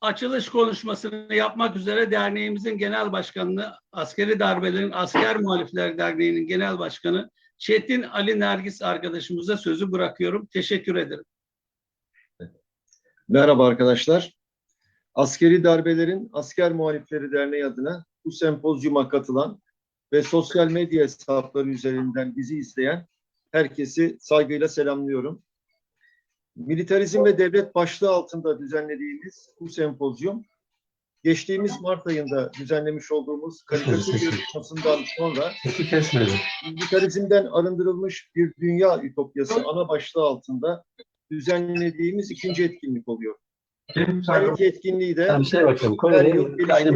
açılış konuşmasını yapmak üzere derneğimizin genel başkanını, Askeri Darbelerin Asker Muhalifler Derneği'nin genel başkanı Çetin Ali Nergis arkadaşımıza sözü bırakıyorum. Teşekkür ederim. Merhaba arkadaşlar. Askeri Darbelerin Asker Muhalifleri Derneği adına bu sempozyuma katılan ve sosyal medya hesapları üzerinden bizi izleyen herkesi saygıyla selamlıyorum. Militarizm ve devlet başlığı altında düzenlediğimiz bu sempozyum geçtiğimiz Mart ayında düzenlemiş olduğumuz karikatür yarışmasından sonra militarizmden arındırılmış bir dünya ütopyası ana başlığı altında düzenlediğimiz ikinci etkinlik oluyor. İki etkinliği de şey bakalım.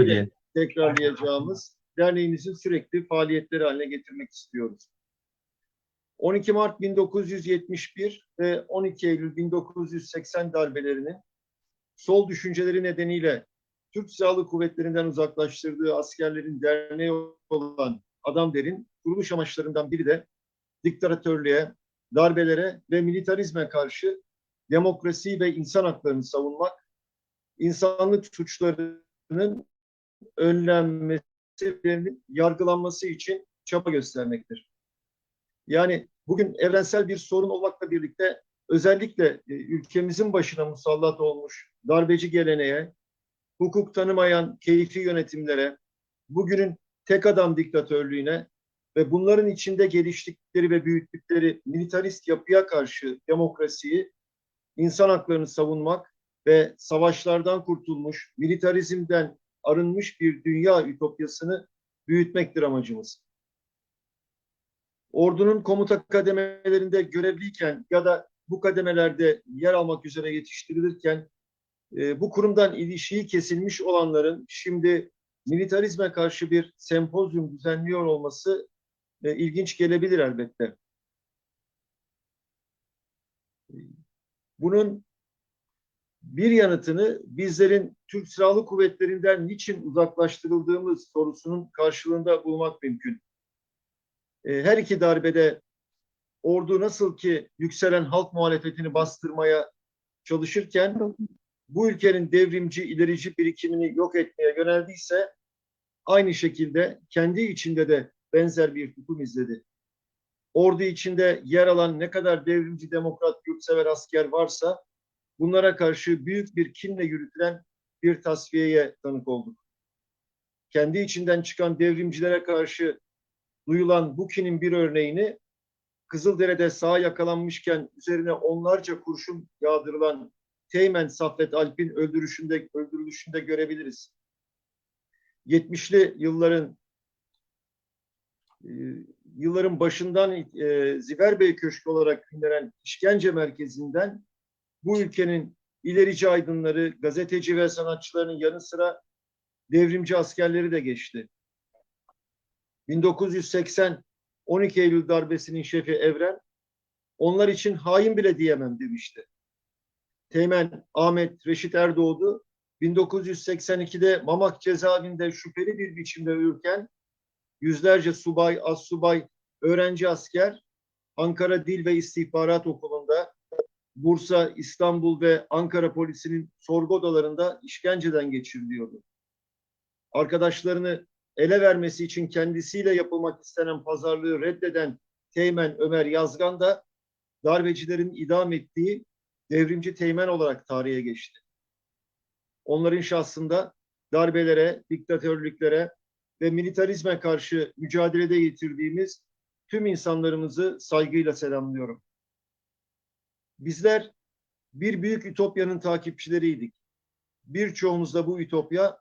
Diye. tekrarlayacağımız derneğimizin sürekli faaliyetleri haline getirmek istiyoruz. 12 Mart 1971 ve 12 Eylül 1980 darbelerinin sol düşünceleri nedeniyle Türk Silahlı Kuvvetleri'nden uzaklaştırdığı askerlerin derneği olan Adamder'in kuruluş amaçlarından biri de diktatörlüğe, darbelere ve militarizme karşı demokrasi ve insan haklarını savunmak, insanlık suçlarının önlenmesi ve yargılanması için çaba göstermektir. Yani bugün evrensel bir sorun olmakla birlikte özellikle e, ülkemizin başına musallat olmuş darbeci geleneğe, hukuk tanımayan keyfi yönetimlere, bugünün tek adam diktatörlüğüne ve bunların içinde geliştikleri ve büyüttükleri militarist yapıya karşı demokrasiyi, insan haklarını savunmak ve savaşlardan kurtulmuş, militarizmden arınmış bir dünya ütopyasını büyütmektir amacımız. Ordunun komuta kademelerinde görevliyken ya da bu kademelerde yer almak üzere yetiştirilirken e, bu kurumdan ilişiği kesilmiş olanların şimdi militarizme karşı bir sempozyum düzenliyor olması e, ilginç gelebilir elbette. Bunun bir yanıtını bizlerin Türk Silahlı Kuvvetleri'nden niçin uzaklaştırıldığımız sorusunun karşılığında bulmak mümkün. E, her iki darbede ordu nasıl ki yükselen halk muhalefetini bastırmaya çalışırken bu ülkenin devrimci, ilerici birikimini yok etmeye yöneldiyse aynı şekilde kendi içinde de benzer bir tutum izledi. Ordu içinde yer alan ne kadar devrimci, demokrat, yurtsever asker varsa bunlara karşı büyük bir kinle yürütülen bir tasfiyeye tanık olduk. Kendi içinden çıkan devrimcilere karşı duyulan bu kinin bir örneğini Kızıldere'de sağ yakalanmışken üzerine onlarca kurşun yağdırılan Teğmen Saffet Alp'in öldürüşünde, öldürülüşünde görebiliriz. 70'li yılların e, yılların başından e, Ziverbey Köşkü olarak bilinen işkence merkezinden bu ülkenin ilerici aydınları, gazeteci ve sanatçılarının yanı sıra devrimci askerleri de geçti. 1980 12 Eylül darbesinin şefi Evren onlar için hain bile diyemem demişti. Teğmen Ahmet Reşit Erdoğdu 1982'de Mamak cezaevinde şüpheli bir biçimde ölürken yüzlerce subay, assubay, öğrenci asker Ankara Dil ve İstihbarat Okulu'nda Bursa, İstanbul ve Ankara polisinin sorgu odalarında işkenceden geçiriliyordu. Arkadaşlarını ele vermesi için kendisiyle yapılmak istenen pazarlığı reddeden Teğmen Ömer Yazgan da darbecilerin idam ettiği devrimci teğmen olarak tarihe geçti. Onların şahsında darbelere, diktatörlüklere ve militarizme karşı mücadelede yitirdiğimiz tüm insanlarımızı saygıyla selamlıyorum. Bizler bir büyük ütopyanın takipçileriydik. Birçoğumuz da bu ütopya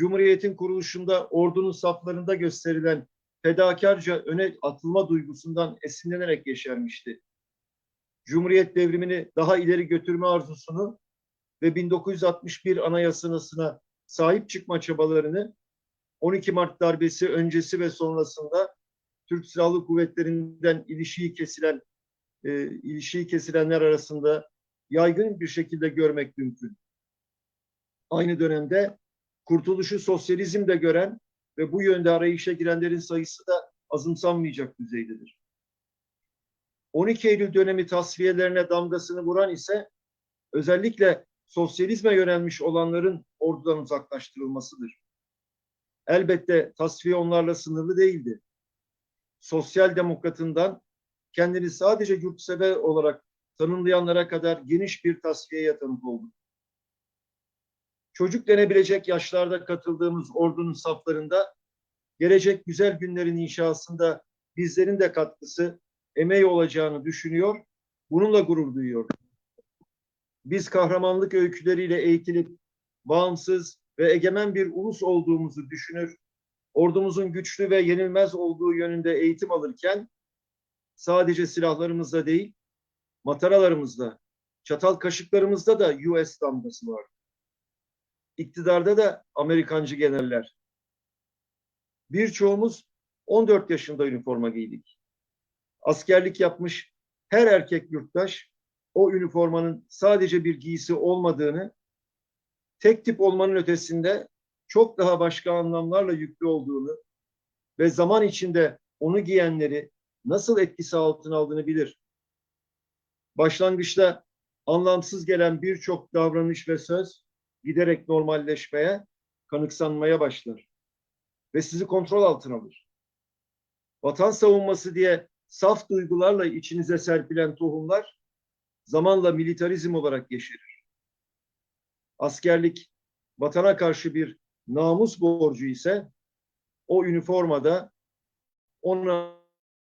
Cumhuriyet'in kuruluşunda ordunun saflarında gösterilen fedakarca öne atılma duygusundan esinlenerek yeşermişti. Cumhuriyet devrimini daha ileri götürme arzusunu ve 1961 anayasasına sahip çıkma çabalarını 12 Mart darbesi öncesi ve sonrasında Türk Silahlı Kuvvetleri'nden ilişiği kesilen e, ilişiği kesilenler arasında yaygın bir şekilde görmek mümkün. Aynı dönemde kurtuluşu sosyalizmde gören ve bu yönde arayışa girenlerin sayısı da azımsanmayacak düzeydedir. 12 Eylül dönemi tasfiyelerine damgasını vuran ise özellikle sosyalizme yönelmiş olanların ordudan uzaklaştırılmasıdır. Elbette tasfiye onlarla sınırlı değildi. Sosyal demokratından kendini sadece yurtsever olarak tanımlayanlara kadar geniş bir tasfiyeye tanık olduk. Çocuk denebilecek yaşlarda katıldığımız ordunun saflarında gelecek güzel günlerin inşasında bizlerin de katkısı, emeği olacağını düşünüyor, bununla gurur duyuyor. Biz kahramanlık öyküleriyle eğitilip bağımsız ve egemen bir ulus olduğumuzu düşünür, ordumuzun güçlü ve yenilmez olduğu yönünde eğitim alırken sadece silahlarımızda değil, mataralarımızda, çatal kaşıklarımızda da US damgası var. İktidarda da Amerikancı generaller. Birçoğumuz 14 yaşında üniforma giydik. Askerlik yapmış her erkek yurttaş o üniformanın sadece bir giysi olmadığını, tek tip olmanın ötesinde çok daha başka anlamlarla yüklü olduğunu ve zaman içinde onu giyenleri nasıl etkisi altına aldığını bilir. Başlangıçta anlamsız gelen birçok davranış ve söz giderek normalleşmeye, kanıksanmaya başlar ve sizi kontrol altına alır. Vatan savunması diye saf duygularla içinize serpilen tohumlar zamanla militarizm olarak yeşerir. Askerlik vatana karşı bir namus borcu ise o üniformada o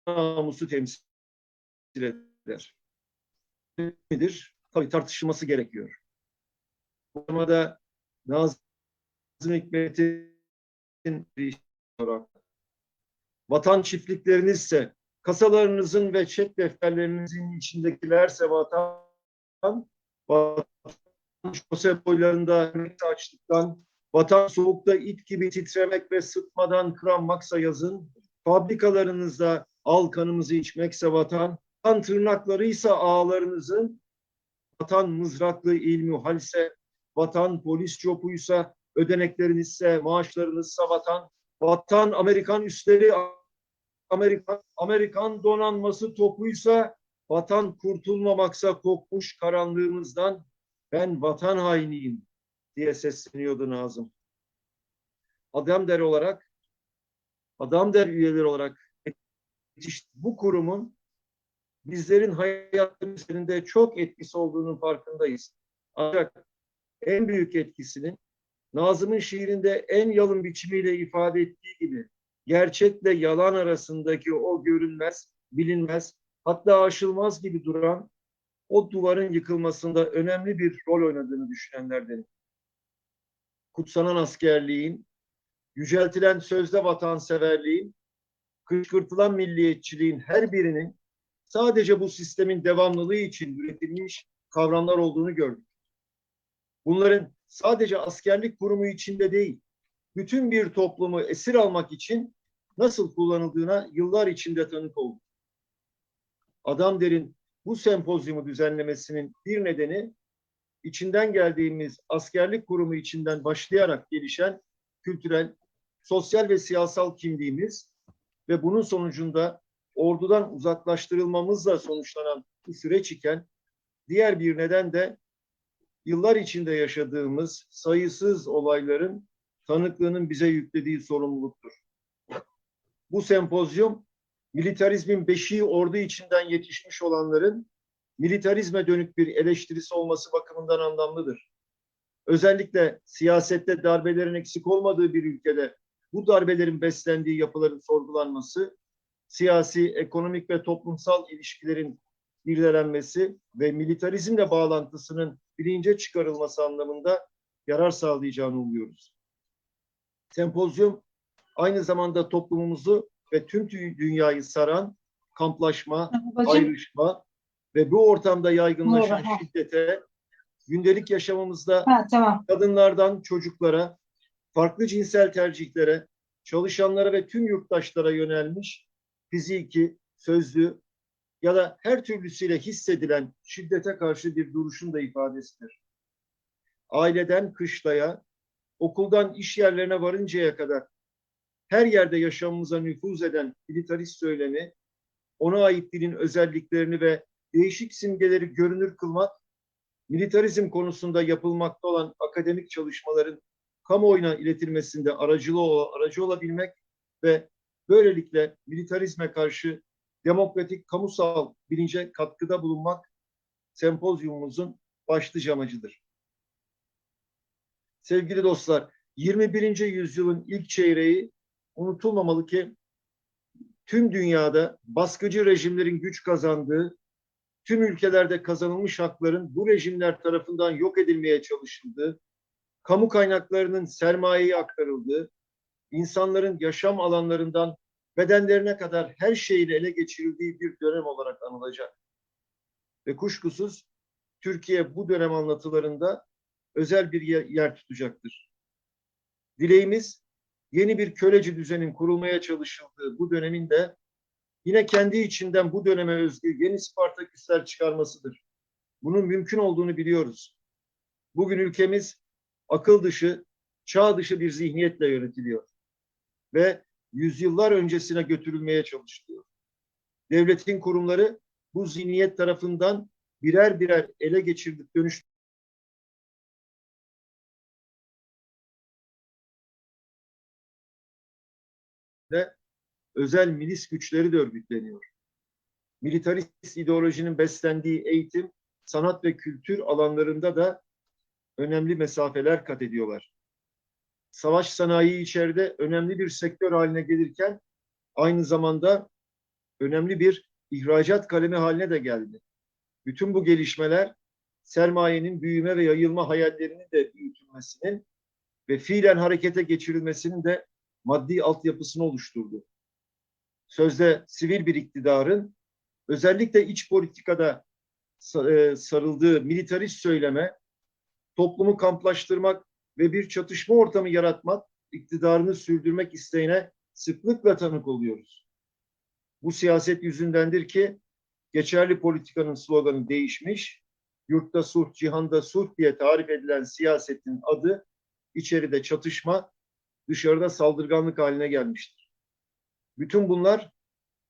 namusu temsil eder. Nedir? Tabii tartışılması gerekiyor. Konuda Nazım Hikmet'in olarak vatan çiftliklerinizse kasalarınızın ve çek defterlerinizin içindekilerse vatan vatan şose boylarında açlıktan vatan soğukta it gibi titremek ve sıtmadan kıranmaksa yazın. Fabrikalarınızda al kanımızı içmekse vatan vatan tırnaklarıysa ağlarınızın. Vatan mızraklı ilmi halse vatan polis çopuysa ödeneklerinizse maaşlarınızsa vatan vatan Amerikan üstleri Amerikan, Amerikan donanması topuysa vatan kurtulmamaksa kopmuş karanlığımızdan ben vatan hainiyim diye sesleniyordu Nazım. Adam der olarak adam der üyeleri olarak yetişti. bu kurumun bizlerin üzerinde çok etkisi olduğunun farkındayız. Ancak en büyük etkisinin Nazım'ın şiirinde en yalın biçimiyle ifade ettiği gibi gerçekle yalan arasındaki o görünmez, bilinmez, hatta aşılmaz gibi duran o duvarın yıkılmasında önemli bir rol oynadığını düşünenlerden. Kutsanan askerliğin, yüceltilen sözde vatanseverliğin, kışkırtılan milliyetçiliğin her birinin sadece bu sistemin devamlılığı için üretilmiş kavramlar olduğunu gördük. Bunların sadece askerlik kurumu içinde değil, bütün bir toplumu esir almak için nasıl kullanıldığına yıllar içinde tanık olduk. Adamder'in bu sempozyumu düzenlemesinin bir nedeni içinden geldiğimiz askerlik kurumu içinden başlayarak gelişen kültürel, sosyal ve siyasal kimliğimiz ve bunun sonucunda ordudan uzaklaştırılmamızla sonuçlanan bu süreç iken diğer bir neden de yıllar içinde yaşadığımız sayısız olayların tanıklığının bize yüklediği sorumluluktur. Bu sempozyum militarizmin beşiği ordu içinden yetişmiş olanların militarizme dönük bir eleştirisi olması bakımından anlamlıdır. Özellikle siyasette darbelerin eksik olmadığı bir ülkede bu darbelerin beslendiği yapıların sorgulanması, siyasi, ekonomik ve toplumsal ilişkilerin irdelenmesi ve militarizmle bağlantısının bilince çıkarılması anlamında yarar sağlayacağını umuyoruz. Sempozyum aynı zamanda toplumumuzu ve tüm dünyayı saran kamplaşma, Babacığım, ayrışma ve bu ortamda yaygınlaşan Doğru, şiddete, gündelik yaşamımızda ha, tamam. kadınlardan çocuklara, farklı cinsel tercihlere, çalışanlara ve tüm yurttaşlara yönelmiş fiziki, sözlü ya da her türlüsüyle hissedilen şiddete karşı bir duruşun da ifadesidir. Aileden kışlaya, okuldan iş yerlerine varıncaya kadar her yerde yaşamımıza nüfuz eden militarist söylemi, ona ait dilin özelliklerini ve değişik simgeleri görünür kılmak militarizm konusunda yapılmakta olan akademik çalışmaların kamuoyuna iletilmesinde aracılı aracı olabilmek ve böylelikle militarizme karşı demokratik kamusal bilince katkıda bulunmak sempozyumumuzun başlıca amacıdır. Sevgili dostlar, 21. yüzyılın ilk çeyreği unutulmamalı ki tüm dünyada baskıcı rejimlerin güç kazandığı, tüm ülkelerde kazanılmış hakların bu rejimler tarafından yok edilmeye çalışıldığı, kamu kaynaklarının sermayeye aktarıldığı, insanların yaşam alanlarından bedenlerine kadar her şeyin ele geçirildiği bir dönem olarak anılacak. Ve kuşkusuz Türkiye bu dönem anlatılarında özel bir yer, yer tutacaktır. Dileğimiz yeni bir köleci düzenin kurulmaya çalışıldığı bu dönemin de yine kendi içinden bu döneme özgü yeni Spartaküsler çıkarmasıdır. Bunun mümkün olduğunu biliyoruz. Bugün ülkemiz akıl dışı, çağ dışı bir zihniyetle yönetiliyor ve yüzyıllar öncesine götürülmeye çalışılıyor. Devletin kurumları bu zihniyet tarafından birer birer ele geçirdip dönüş ve özel milis güçleri de örgütleniyor. Militarist ideolojinin beslendiği eğitim, sanat ve kültür alanlarında da önemli mesafeler kat ediyorlar. Savaş sanayi içeride önemli bir sektör haline gelirken aynı zamanda önemli bir ihracat kalemi haline de geldi. Bütün bu gelişmeler sermayenin büyüme ve yayılma hayallerinin de büyütülmesinin ve fiilen harekete geçirilmesinin de maddi altyapısını oluşturdu. Sözde sivil bir iktidarın özellikle iç politikada e, sarıldığı militarist söyleme, toplumu kamplaştırmak ve bir çatışma ortamı yaratmak, iktidarını sürdürmek isteğine sıklıkla tanık oluyoruz. Bu siyaset yüzündendir ki geçerli politikanın sloganı değişmiş, yurtta sulh, cihanda sulh diye tarif edilen siyasetin adı içeride çatışma, dışarıda saldırganlık haline gelmiştir. Bütün bunlar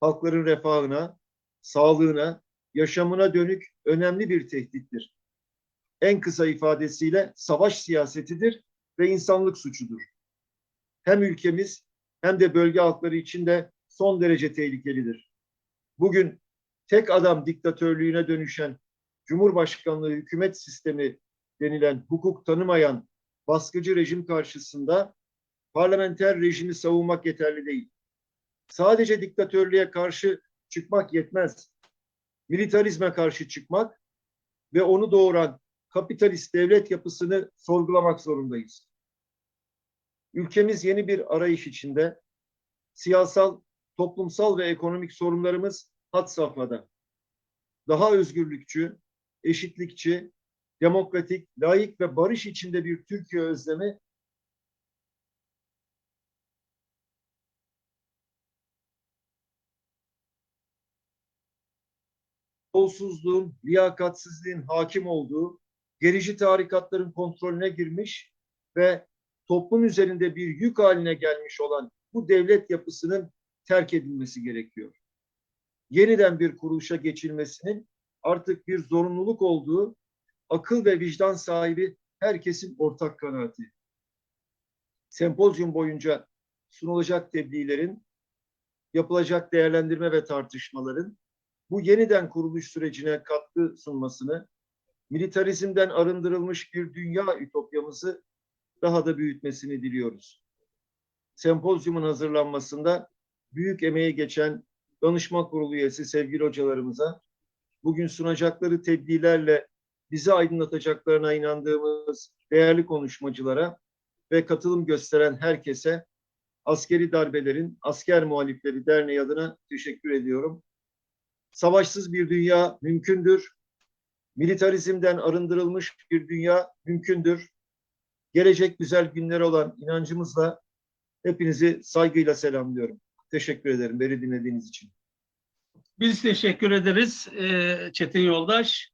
halkların refahına, sağlığına, yaşamına dönük önemli bir tehdittir. En kısa ifadesiyle savaş siyasetidir ve insanlık suçudur. Hem ülkemiz hem de bölge halkları için de son derece tehlikelidir. Bugün tek adam diktatörlüğüne dönüşen Cumhurbaşkanlığı hükümet sistemi denilen hukuk tanımayan baskıcı rejim karşısında parlamenter rejimi savunmak yeterli değil. Sadece diktatörlüğe karşı çıkmak yetmez. Militarizme karşı çıkmak ve onu doğuran kapitalist devlet yapısını sorgulamak zorundayız. Ülkemiz yeni bir arayış içinde. Siyasal, toplumsal ve ekonomik sorunlarımız had safhada. Daha özgürlükçü, eşitlikçi, demokratik, layık ve barış içinde bir Türkiye özlemi yolsuzluğun, liyakatsizliğin hakim olduğu, gerici tarikatların kontrolüne girmiş ve toplum üzerinde bir yük haline gelmiş olan bu devlet yapısının terk edilmesi gerekiyor. Yeniden bir kuruluşa geçilmesinin artık bir zorunluluk olduğu akıl ve vicdan sahibi herkesin ortak kanaati. Sempozyum boyunca sunulacak tebliğlerin, yapılacak değerlendirme ve tartışmaların bu yeniden kuruluş sürecine katkı sunmasını, militarizmden arındırılmış bir dünya ütopyamızı daha da büyütmesini diliyoruz. Sempozyumun hazırlanmasında büyük emeği geçen danışma kurulu üyesi sevgili hocalarımıza, bugün sunacakları tebliğlerle bizi aydınlatacaklarına inandığımız değerli konuşmacılara ve katılım gösteren herkese Askeri Darbelerin Asker Muhalifleri Derneği adına teşekkür ediyorum. Savaşsız bir dünya mümkündür. Militarizmden arındırılmış bir dünya mümkündür. Gelecek güzel günler olan inancımızla hepinizi saygıyla selamlıyorum. Teşekkür ederim beni dinlediğiniz için. Biz teşekkür ederiz e, Çetin Yoldaş.